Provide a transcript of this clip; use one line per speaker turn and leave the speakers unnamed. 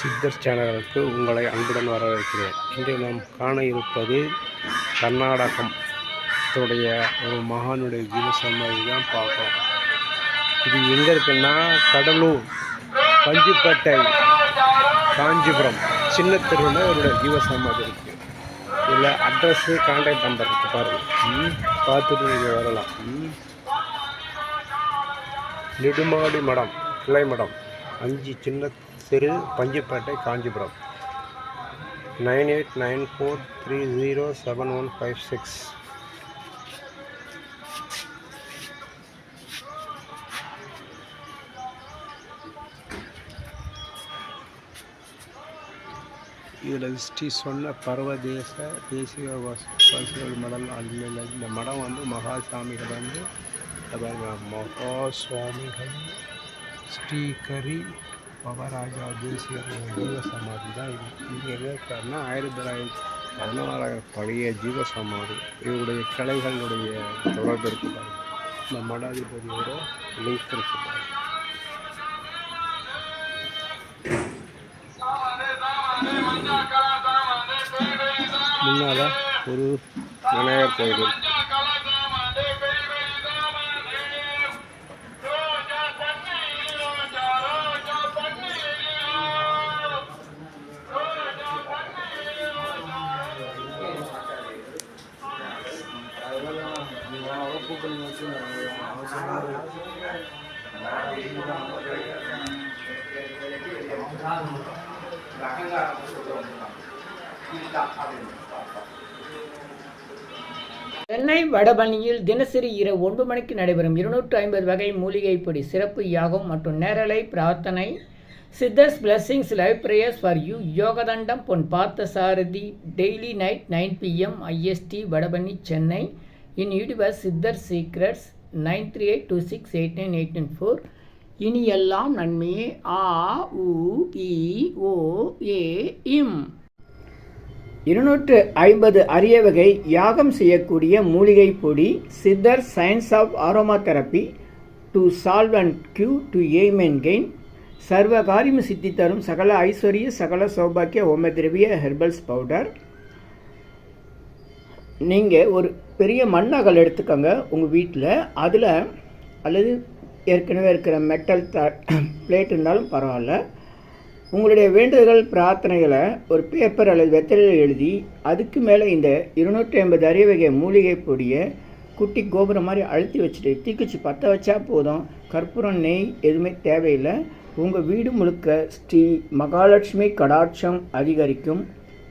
சித்தர் சேனலுக்கு உங்களை அன்புடன் வரவேற்கிறேன். இன்று நாம் காண இருப்பது கர்நாடகம் உடைய ஒரு மகானுடைய ஜீவசமாதி தான் பார்ப்போம். இது எங்கே இருக்குன்னா கடலூர் பஞ்சுப்பேட்டை காஞ்சிபுரம் சின்ன தெருவில் அவருடைய ஜீவசமாதி இருக்குது இதில் அட்ரஸ்ஸு கான்டாக்ட் நம்பர் இருக்குது பாருங்கள் பார்த்துட்டு நீங்கள் வரலாம். நெடுமாடி மடம் கிளை மடம் அஞ்சு சின்ன தெரு Panjupettai Kanchipuram. Nine eight nine four three zero seven one five six. இதில் ஸ்ரீ சொன்ன பர்வதேச தேசிய வாசி- வாசிகள் மடம் அதில் இந்த மடம் வந்து மகாசாமிகள் வந்து இத பாருங்க, மகா சுவாமிகள் ஸ்ரீகரி பவராஜா தேசிய ஜீவசமாதி தான் இது. இங்கே என்ன இருக்காருன்னா ஆயிரத்தி தொள்ளாயிரத்தி பதினாறாயிரம் பழைய ஜீவசமாதி இவருடைய கலைகளுடைய தொடர்பு இருக்கிறாங்க இந்த மடாதிபதியோட லிங்க் இருக்கிறாங்க முன்னால் ஒரு விநாயகர் கோயில் இருக்கு
சென்னை வடபணியில் தினசரி இரவு ஒன்று மணிக்கு நடைபெறும் இருநூற்று ஐம்பது வகை மூலிகை பொடி சிறப்பு யாகம் மற்றும் நேரலை பிரார்த்தனை. Siddhars blessings live prayers for you யோகதண்டம் Pon Parthasarathy daily night nine PM IST Vadapalani Chennai in YouTuber Siddhar secrets nine three eight two six eight nine eight nine four. இனி எல்லாம் நன்மையே. ஆ உ இ ஓ ஏ இம். இருநூற்று ஐம்பது அரிய வகை யாகம் செய்யக்கூடிய மூலிகை பொடி Siddhar science of aromatherapy to solve and cure to aim and gain. சர்வ காரியம் சித்தி தரும் சகல ஐஸ்வர்ய சகல சௌபாக்கிய ஓம திரவிய ஹெர்பல்ஸ் பவுடர். நீங்கள் ஒரு பெரிய மண்ணகல் எடுத்துக்கோங்க உங்கள் வீட்டில் அதில் அல்லது ஏற்கனவே இருக்கிற மெட்டல் த பிளேட் இருந்தாலும் பரவாயில்ல. உங்களுடைய வேண்டுதல்கள் பிரார்த்தனைகளை ஒரு பேப்பர் அல்லது வெத்தலையில் எழுதி அதுக்கு மேலே இந்த இருநூற்றி ஐம்பது அரிய வகை மூலிகை பொடியை குட்டி கோபுரம் மாதிரி அழுத்தி வச்சுட்டு தீக்குச்சி பற்ற வச்சா போதும். கற்பூரம் நெய் எதுவுமே தேவையில்லை. உங்கள் வீடு முழுக்க ஸ்ரீ மகாலட்சுமி கடாட்சம் அதிகரிக்கும்.